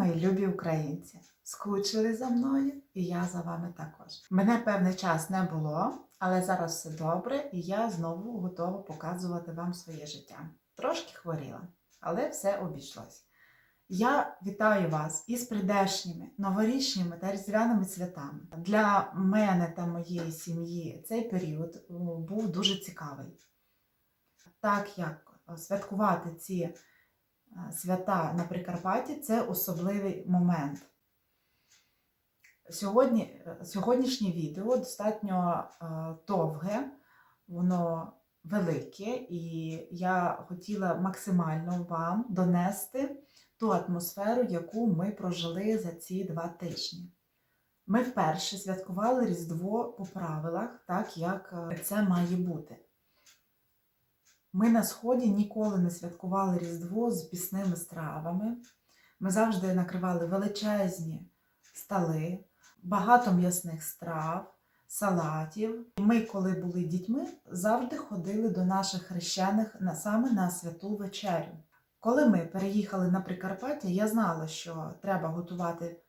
мої любі українці! Скучили за мною, і я за вами також. Мене певний час не було, але зараз все добре, і я знову готова показувати вам своє життя. Трошки хворіла, але все обійшлось. Я вітаю вас із прийдешніми новорічними та різдвяними святами. Для мене та моєї сім'ї цей період був дуже цікавий. Так як е, святкувати ці е, свята на Прикарпатті це особливий момент. Сьогодні, е, сьогоднішнє відео достатньо е, довге, воно велике, і я хотіла максимально вам донести ту атмосферу, яку ми прожили за ці два тижні. Ми вперше святкували Різдво по правилах, так як е, це має бути. Ми на Сході ніколи не святкували Різдво з пісними стравами. Ми завжди накривали величезні столи, багато м'ясних страв, салатів. Ми, коли були дітьми, завжди ходили до наших хрещених саме на святу вечерю. Коли ми переїхали на Прикарпаття, я знала, що треба готувати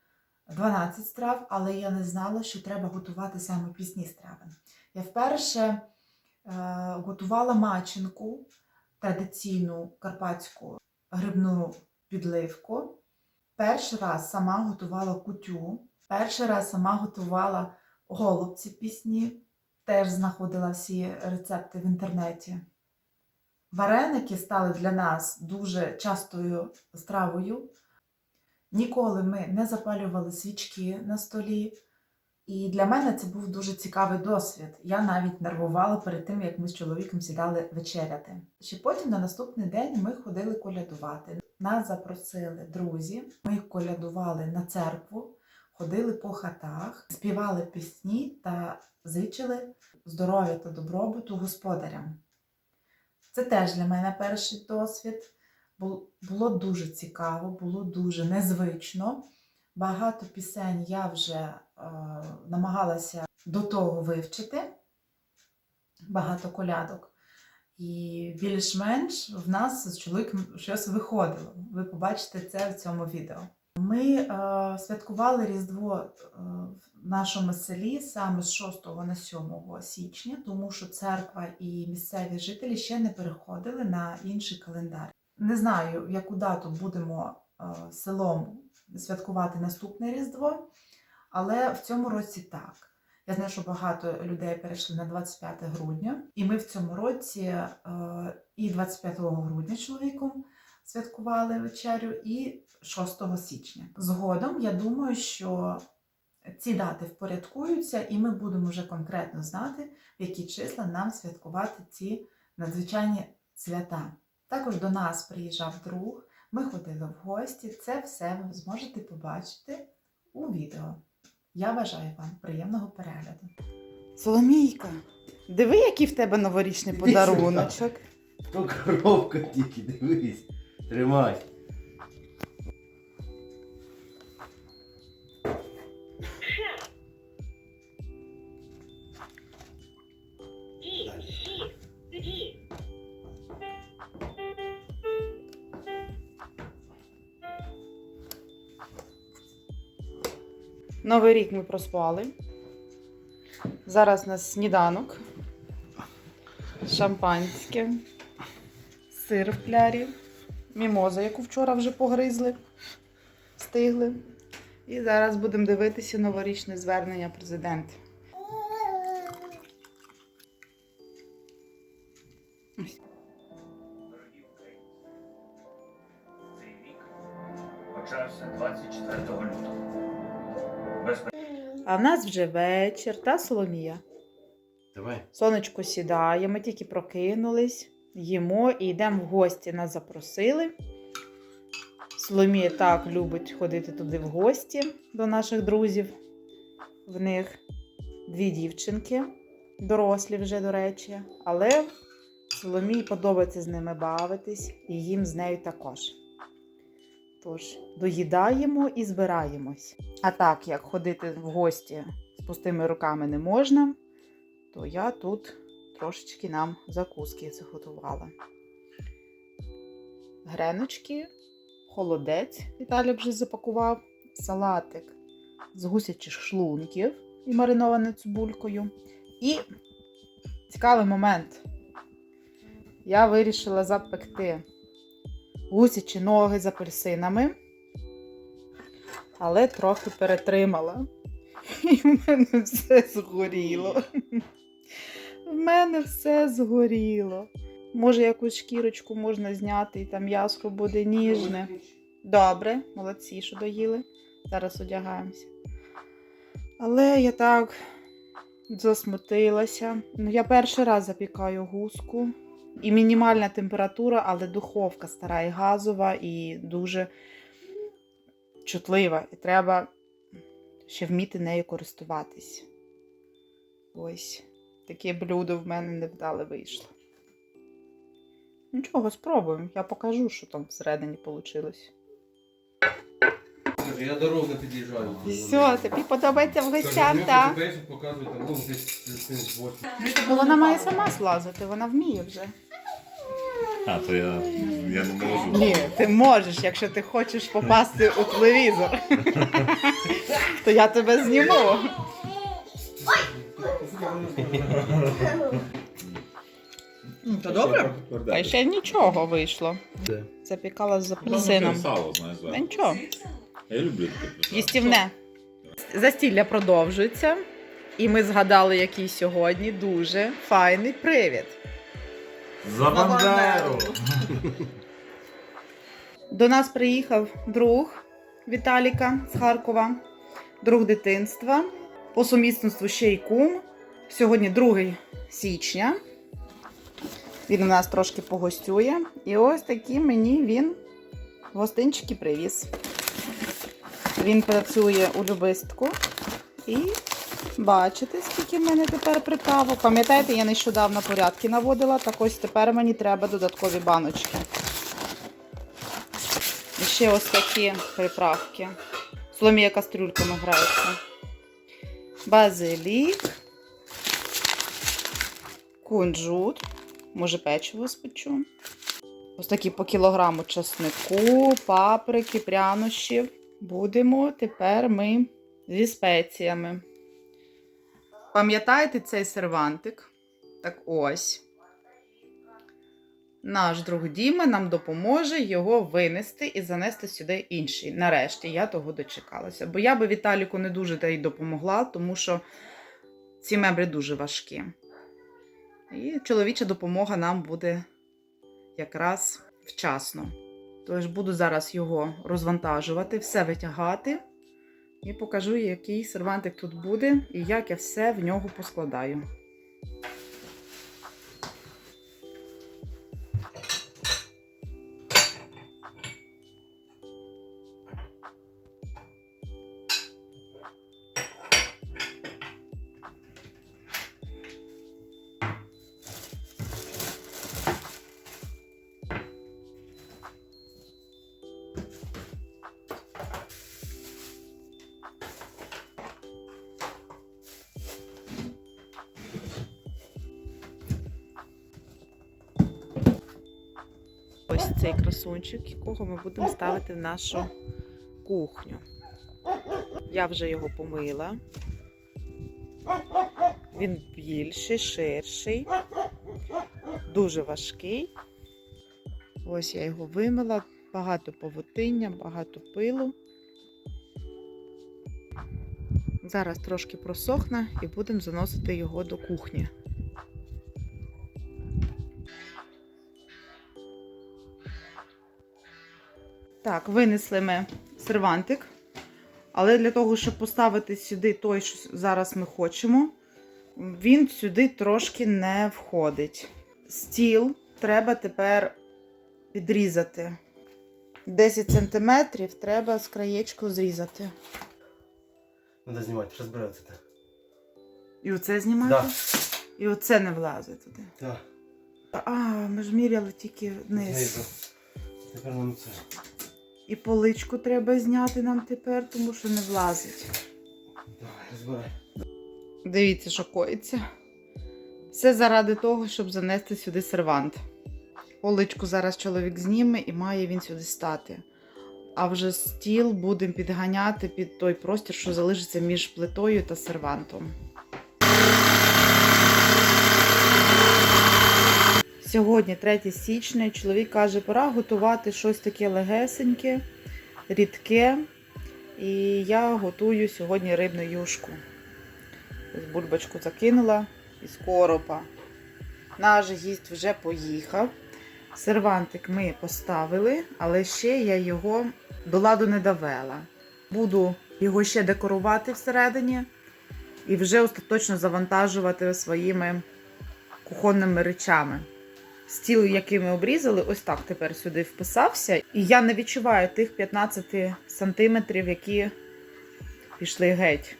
12 страв, але я не знала, що треба готувати саме пісні страви. Я вперше готувала маченку, традиційну карпатську грибну підливку. Перший раз сама готувала кутю, перший раз сама готувала голубці пісні, теж знаходила всі рецепти в інтернеті. Вареники стали для нас дуже частою стравою. Ніколи ми не запалювали свічки на столі. І для мене це був дуже цікавий досвід. Я навіть нервувала перед тим, як ми з чоловіком сідали вечеряти. Ще потім на наступний день ми ходили колядувати. Нас запросили друзі. Ми колядували на церкву, ходили по хатах, співали пісні та зичили здоров'я та добробуту господарям. Це теж для мене перший досвід. Було дуже цікаво, було дуже незвично. Багато пісень я вже намагалася до того вивчити, багато колядок. І більш-менш в нас з чоловіком щось виходило. Ви побачите це в цьому відео. Ми е, святкували Різдво е, в нашому селі саме з 6 на 7 січня, тому що церква і місцеві жителі ще не переходили на інший календар. Не знаю, яку дату будемо е, селом святкувати наступне Різдво, але в цьому році так. Я знаю, що багато людей перейшли на 25 грудня, і ми в цьому році е, і 25 грудня чоловіком святкували вечерю, і 6 січня. Згодом я думаю, що ці дати впорядкуються, і ми будемо вже конкретно знати, в які числа нам святкувати ці надзвичайні свята. Також до нас приїжджав друг, ми ходили в гості. Це все ви зможете побачити у відео. Я бажаю вам приємного перегляду. Соломійка, диви, який в тебе новорічний подарунок. подаруночок. То коробка тільки, дивись. Тримай. Новий рік ми проспали. Зараз у нас сніданок. Шампанське, сир в плярі, мімоза, яку вчора вже погризли, стигли. І зараз будемо дивитися новорічне звернення президента. Нас вже вечір, та Соломія. Давай. Сонечко сідає, ми тільки прокинулись, їмо і йдемо в гості. Нас запросили. Соломія так любить ходити туди в гості до наших друзів. В них дві дівчинки, дорослі вже, до речі, але Соломії подобається з ними бавитись, і їм з нею також. Тож, доїдаємо і збираємось. А так, як ходити в гості з пустими руками не можна, то я тут трошечки нам закуски заготувала. Греночки, холодець. Віталій вже запакував, салатик з гусячих шлунків і маринований цибулькою. І цікавий момент. Я вирішила запекти гусячі ноги з апельсинами, але трохи перетримала. І в мене все згоріло. В мене все згоріло. Може, якусь шкірочку можна зняти, і там м'яско буде ніжне. Добре, молодці, що доїли. Зараз одягаємося. Але я так засмутилася. Ну, я перший раз запікаю гуску. І мінімальна температура, але духовка стара і газова, і дуже чутлива. І треба ще вміти нею користуватись. Ось таке блюдо в мене невдале вийшло. Нічого, спробуємо. Я покажу, що там всередині вийшло. Скажи, я дорогу під'їжджаю. Все, тобі подобається в гостях, так? показує там, ну, десь десь вона має сама злазити, вона вміє вже. А, то я, я не можу. Ні, ти можеш, якщо ти хочеш попасти у телевізор. То я тебе зніму. Ну, то добре? Та ще нічого вийшло. Запікала з Ну, апельсином. Сало, знаєш, Та зверху. нічого. Я люблю таке присадку. Їстівне. Застілля продовжується. І ми згадали, який сьогодні дуже файний привід. За Бандеру! До нас приїхав друг Віталіка з Харкова, друг дитинства. По сумісництву ще й кум. Сьогодні 2 січня. Він у нас трошки погостює. І ось такі мені він гостинчики привіз. Він працює у любистку. І бачите, скільки в мене тепер приправок. Пам'ятаєте, я нещодавно порядки наводила, так ось тепер мені треба додаткові баночки. І ще ось такі приправки. Соломія кастрюльками грається. Базилік. Кунжут. Може, печиво спечу. Ось такі по кілограму часнику, паприки, прянощів. Будемо тепер ми зі спеціями. Пам'ятаєте цей сервантик? Так ось. Наш друг Діма нам допоможе його винести і занести сюди інший. Нарешті я того дочекалася. Бо я би Віталіку не дуже та й допомогла, тому що ці меблі дуже важкі. І чоловіча допомога нам буде якраз вчасно. Тож буду зараз його розвантажувати, все витягати і покажу, який сервантик тут буде і як я все в нього поскладаю. Цей красунчик, якого ми будемо ставити в нашу кухню. Я вже його помила. Він більший, ширший, дуже важкий. Ось я його вимила, багато павутиння, багато пилу. Зараз трошки просохне і будемо заносити його до кухні. Так, винесли ми сервантик. Але для того, щоб поставити сюди той, що зараз ми хочемо, він сюди трошки не входить. Стіл треба тепер підрізати. 10 см треба з краєчку зрізати. Надо знімати, що збиратися. І оце знімати? Да. І оце не влазить туди. Так, А, ми ж міряли тільки вниз. знизу. Тепер нам це. І поличку треба зняти нам тепер, тому що не влазить. Давай. Дивіться, що коїться. Все заради того, щоб занести сюди сервант. Поличку зараз чоловік зніме і має він сюди стати. а вже стіл будемо підганяти під той простір, що залишиться між плитою та сервантом. Сьогодні, 3 січня, чоловік каже, пора готувати щось таке легесеньке, рідке. І я готую сьогодні рибну юшку. Бульбочку закинула із коропа. Наш гість вже поїхав. Сервантик ми поставили, але ще я його до ладу не довела. Буду його ще декорувати всередині і вже остаточно завантажувати своїми кухонними речами. Стіл, який ми обрізали, ось так тепер сюди вписався. І я не відчуваю тих 15 сантиметрів, які пішли геть.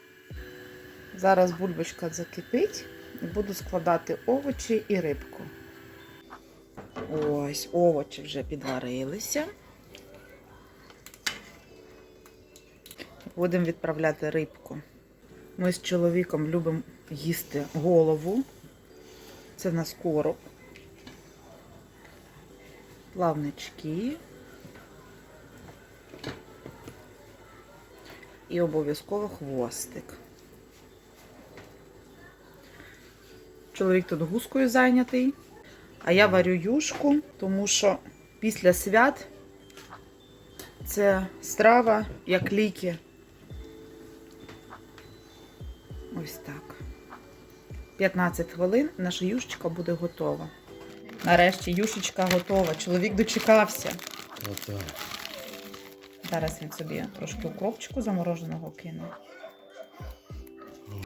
Зараз бульбочка закипить і буду складати овочі і рибку. Ось, овочі вже підварилися. Будемо відправляти рибку. Ми з чоловіком любимо їсти голову. Це в нас короб. Плавнички. І обов'язково хвостик. Чоловік тут гускою зайнятий. А я варю юшку, тому що після свят це страва як ліки. Ось так. 15 хвилин наша юшечка буде готова. Нарешті юшечка готова. Чоловік дочекався. Ото. Зараз він собі трошки укропчику замороженого кине.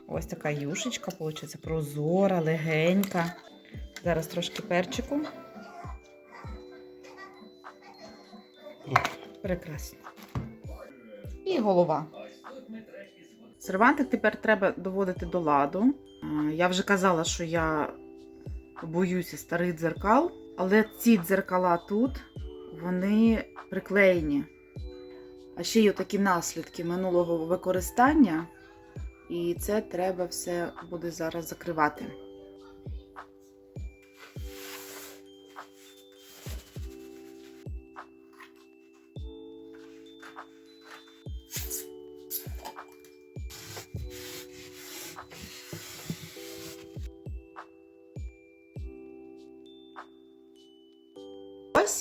Ось така юшечка, виходить, прозора, легенька. Зараз трошки перчику. Прекрасно. І голова. Сервантик тепер треба доводити до ладу. Я вже казала, що я боюся старих дзеркал, але ці дзеркала тут вони приклеєні. А ще є такі наслідки минулого використання, і це треба все буде зараз закривати.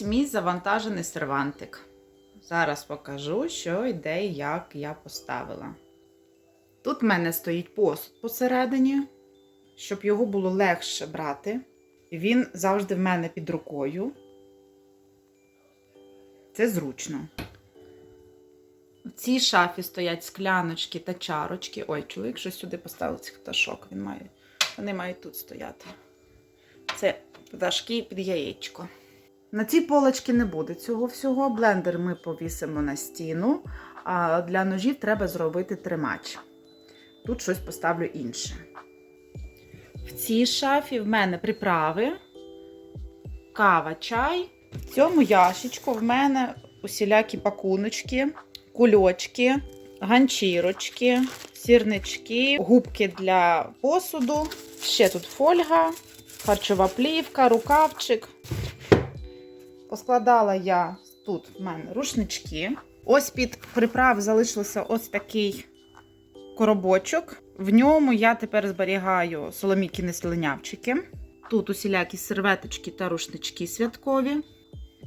Мій завантажений сервантик. Зараз покажу, що йде і як я поставила. Тут в мене стоїть посуд посередині, щоб його було легше брати. Він завжди в мене під рукою. Це зручно. В цій шафі стоять скляночки та чарочки. Ой, чоловік щось сюди поставив цих пташок. Він має... Вони мають тут стояти. Це пташки під яєчко. На цій полочці не буде цього всього. Блендер ми повісимо на стіну, а для ножів треба зробити тримач. Тут щось поставлю інше. В цій шафі в мене приправи, кава, чай. В цьому ящичку в мене усілякі пакуночки, кульочки, ганчірочки, сірнички, губки для посуду. Ще тут фольга, харчова плівка, рукавчик. Поскладала я тут в мене рушнички. Ось під приправ залишився ось такий коробочок. В ньому я тепер зберігаю соломікіни слинявчики. Тут усілякі серветочки та рушнички святкові.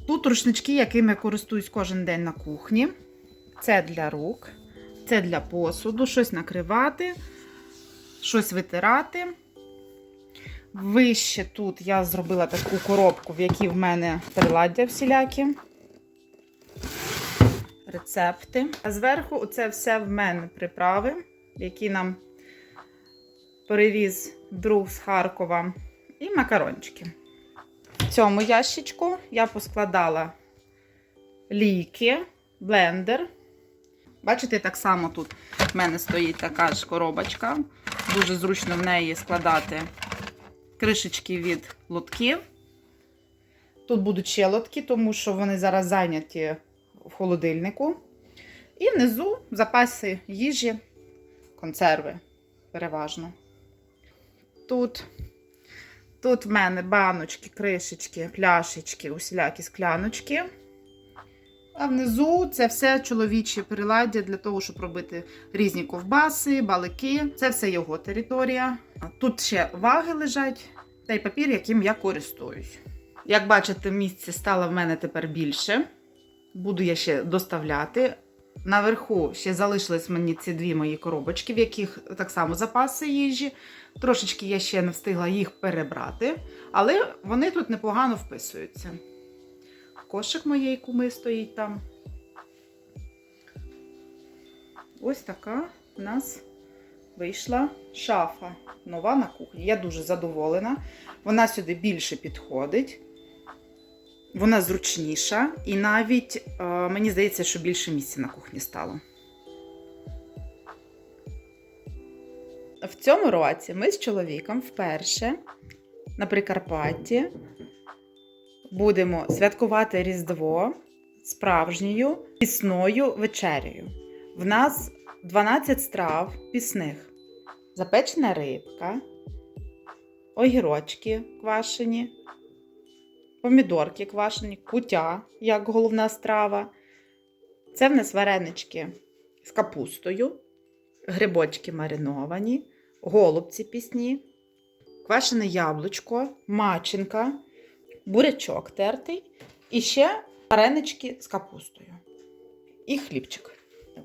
Тут рушнички, якими я користуюсь кожен день на кухні. Це для рук, це для посуду, щось накривати, щось витирати. Вище тут я зробила таку коробку, в якій в мене приладдя всілякі. Рецепти. А зверху це все в мене приправи, які нам перевіз друг з Харкова. І макарончики. В цьому ящичку я поскладала ліки, блендер. Бачите, так само тут в мене стоїть така ж коробочка. Дуже зручно в неї складати кришечки від лотків. Тут будуть ще лотки, тому що вони зараз зайняті в холодильнику. І внизу запаси їжі, консерви переважно. Тут, тут в мене баночки, кришечки, пляшечки, усілякі скляночки. А внизу це все чоловіче приладдя для того, щоб робити різні ковбаси, балики. Це все його територія. Тут ще ваги лежать та й папір, яким я користуюсь. Як бачите, місця стало в мене тепер більше. Буду я ще доставляти. Наверху ще залишились мені ці дві мої коробочки, в яких так само запаси їжі. Трошечки я ще не встигла їх перебрати, але вони тут непогано вписуються. Кошик моєї куми стоїть там. Ось така в нас вийшла шафа нова на кухні. Я дуже задоволена. Вона сюди більше підходить. Вона зручніша, і навіть е, мені здається, що більше місця на кухні стало. В цьому році ми з чоловіком вперше на Прикарпатті будемо святкувати Різдво справжньою пісною вечерею. В нас 12 страв пісних: запечена рибка, огірочки квашені, помідорки квашені, кутя як головна страва. Це в нас варенички з капустою, грибочки мариновані, голубці пісні, квашене яблучко, маченка, бурячок тертий і ще варенички з капустою. І хлібчик.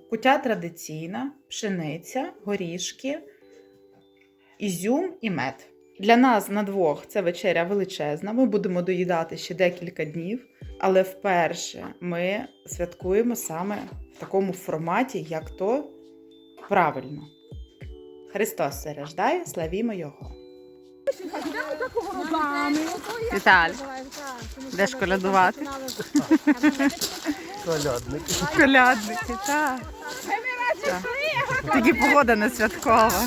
Кутя традиційна, пшениця, горішки, ізюм і мед. Для нас на двох це вечеря величезна. Ми будемо доїдати ще декілька днів, але вперше ми святкуємо саме в такому форматі, як то правильно. Христос рождає, славімо Його. Віталь, Йдеш колядувати? Колядник. Колядники, так. Тільки погода не святкова.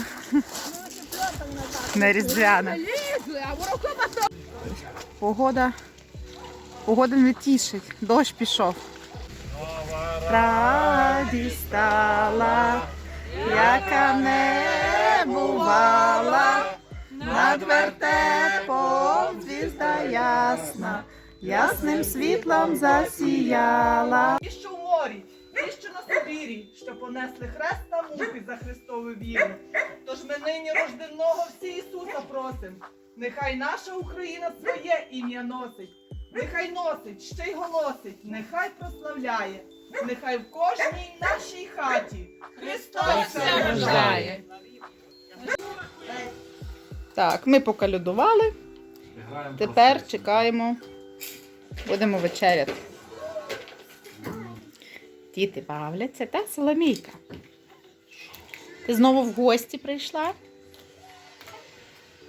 Не різдвяна. Погода. Погода не тішить. Дощ пішов. Радість стала, яка не бувала. Над вертепом звізда ясна, ясним світлом засіяла. Ті, що в морі, ті, що на Сибірі, що понесли хрест та муки за Христову віру. Тож ми нині рожденного всі Ісуса просим. Нехай наша Україна своє ім'я носить, нехай носить, ще й голосить, нехай прославляє, нехай в кожній нашій хаті Христос рождає. Так, ми покалюдували. Тепер чекаємо. Будемо вечеряти. Діти бавляться, та Соломійка. Ти знову в гості прийшла?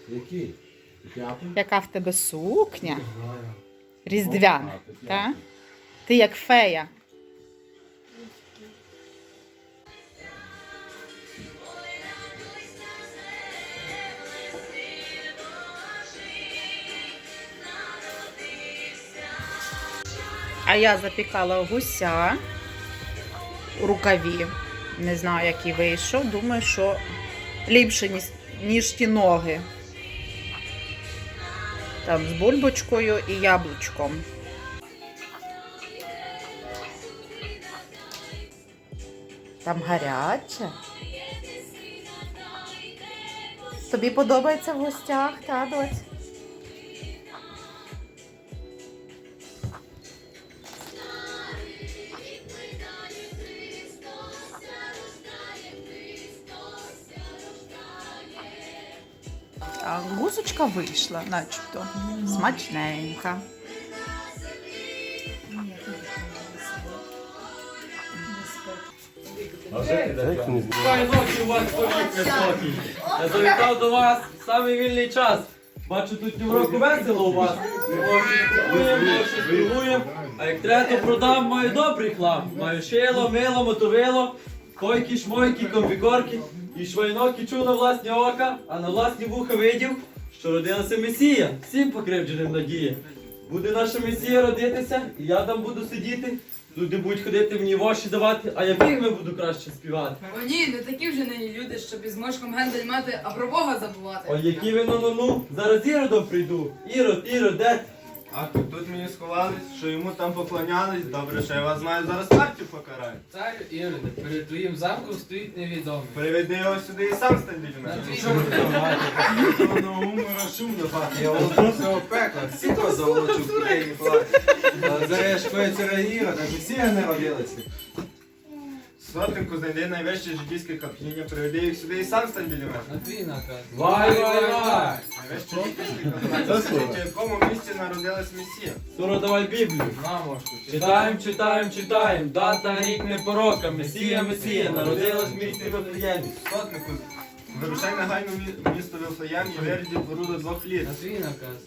П'ятий? Яка в тебе сукня? Різдвяна. Та? Ти як фея. А я запікала гуся у рукаві. Не знаю, який вийшов. Думаю, що ліпше, ніж, ті ноги. Там з бульбочкою і яблучком. Там гаряче. Тобі подобається в гостях, та, доць? Гусочка вийшла, начебто. Смачненька. Хай ночі у вас повітря спокій. Я завітав до вас в самий вільний час. Бачу, тут півроку весело у вас. Щось. А як треба, то продам, маю добрий хлам. Маю шило, мило, мотовило, койки, шмойки, комбікорки. І швайноки чув на власні ока, а на власні вуха видів, що родилася Месія. Всім покривдженим надія. Буде наша Месія родитися, і я там буду сидіти. Люди будуть ходити мені воші давати, а я вірми буду краще співати. О ні, не такі вже нині люди, щоб із мошком гендель мати, а про Бога забувати. О, які ви ну ну ну зараз іродом прийду. Ірод, ірод, де? А тут, тут мені сховались, що йому там поклонялись. Добре, що я вас знаю, зараз смертю покараю. Царю Іроде, перед твоїм замком стоїть невідомий. Приведи його сюди і сам стань людьми. На мене. твій? Ну. Я волосового пекла, всі позолочу в кутейні платі. А зараз шкоється Іра, так усі не родилися. Сотнику знайди найвище жидівське кап'яння, приведи їх сюди і сам стань біля мене. На твій наказ. Вай, вай, вай! Найвище жидівське кап'яння, скажіть, в якому місці народилась Месія? Суро, давай Біблію. На мошку. Читаємо, читаємо, читаємо. Дата, рік не порока. Месія, Месія. Народилась в місті Вифлеємі. Сотнику, вирушай негайно в мі- місто Вифлеєм і виріді двору до двох літ. На твій наказ.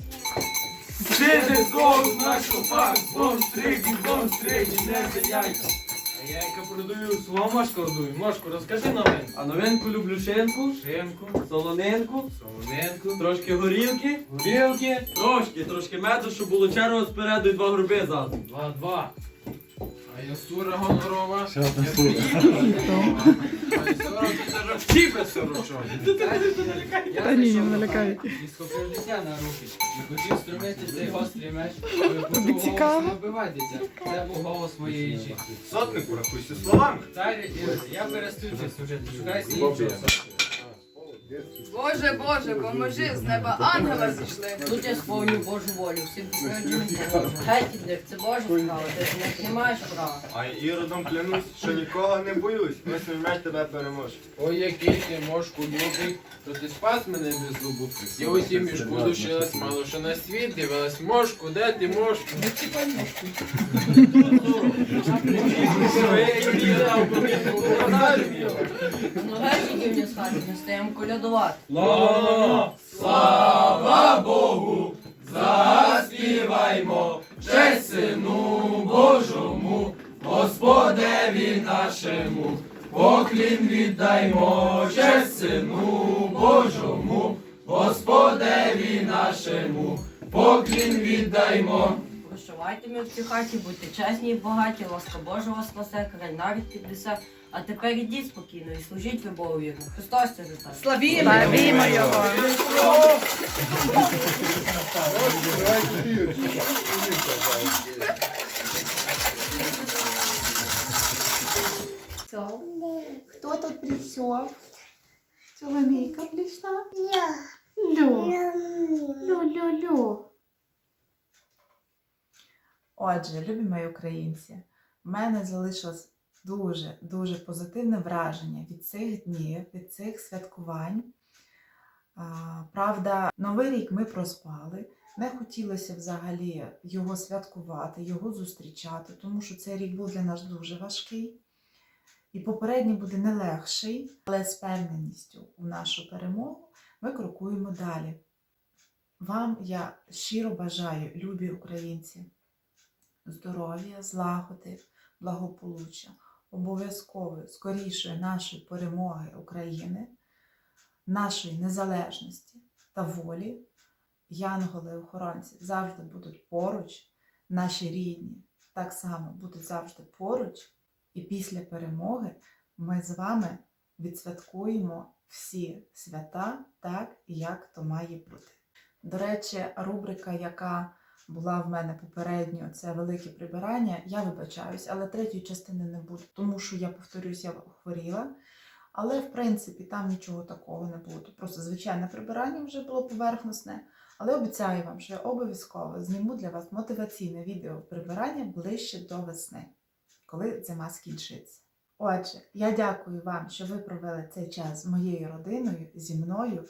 National park, bomb стріки, bomb стріки, не за яйка. я яка продаю, свого Машку продаю. Мошку, розкажи новинку. А новинку люблю шинку, шинку, солонинку, солонинку, трошки горілки, горілки, трошки, трошки меду, щоб було черво спереду і два груби ззаду. Два-два. А я сура гонорова. Що там сура? А я сура це ж вчіпи сорочок. Я зайшов на хату і схопив дитя на руки. І хотів струмити цей гострий меч, почув голос не вбивайтеся. Це був голос моєї жінки. Сотнику, рахуйся словами. Царю я перестаю це служити. Шукайся іншого. Боже, Боже, поможи, з неба ангела зійшли. Тут я сповню Божу волю, всім поможу. Геть іди, це Божа справа, ти не- не маєш права. А іродом клянусь, що нікого не боюсь. Мій меч тебе переможе. Ой, який ти мошку любий, то ти спас мене без зубу. Я у тім мішку душилась, мало що на світ дивилась. Мошку, де ти мошку? Ну геть які мені скажуть, не стаємо колядувати. Ла-ла-ла! Слава Богу! Заспіваймо честь Сину Божому, Господеві нашому, поклін віддаймо честь Сину Божому, Господеві нашому, поклін віддаймо. Прощавайте ми в цій хаті, будьте чесні і багаті, ласка Божа вас спасе, край навіть піднесе. А тепер ідіть спокійно і служіть Богу вірно. Христос це вітає. Славімо! Славімо його! Хто тут прийшов? Соломійка прийшла? Лю. Лю, лю, лю. Отже, любі мої українці, в мене залишилось дуже, дуже позитивне враження від цих днів, від цих святкувань. Правда, Новий рік ми проспали. Не хотілося взагалі його святкувати, його зустрічати, тому що цей рік був для нас дуже важкий. І попередній буде не легший, але з певненістю у нашу перемогу ми крокуємо далі. Вам я щиро бажаю, любі українці, здоров'я, злагоди, благополуччя, обов'язкової, скорішої нашої перемоги України, нашої незалежності та волі. Янголи-охоронці завжди будуть поруч, наші рідні так само будуть завжди поруч. І після перемоги ми з вами відсвяткуємо всі свята так, як то має бути. До речі, рубрика, яка була в мене попередньо, це велике прибирання. Я вибачаюсь, але третьої частини не буде, тому що я повторюсь, я хворіла. Але в принципі там нічого такого не було. Просто звичайне прибирання вже було поверхностне. Але обіцяю вам, що я обов'язково зніму для вас мотиваційне відео прибирання ближче до весни коли зима скінчиться. Отже, я дякую вам, що ви провели цей час з моєю родиною, зі мною.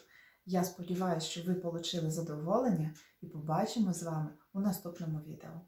Я сподіваюся, що ви отримали задоволення і побачимо з вами у наступному відео.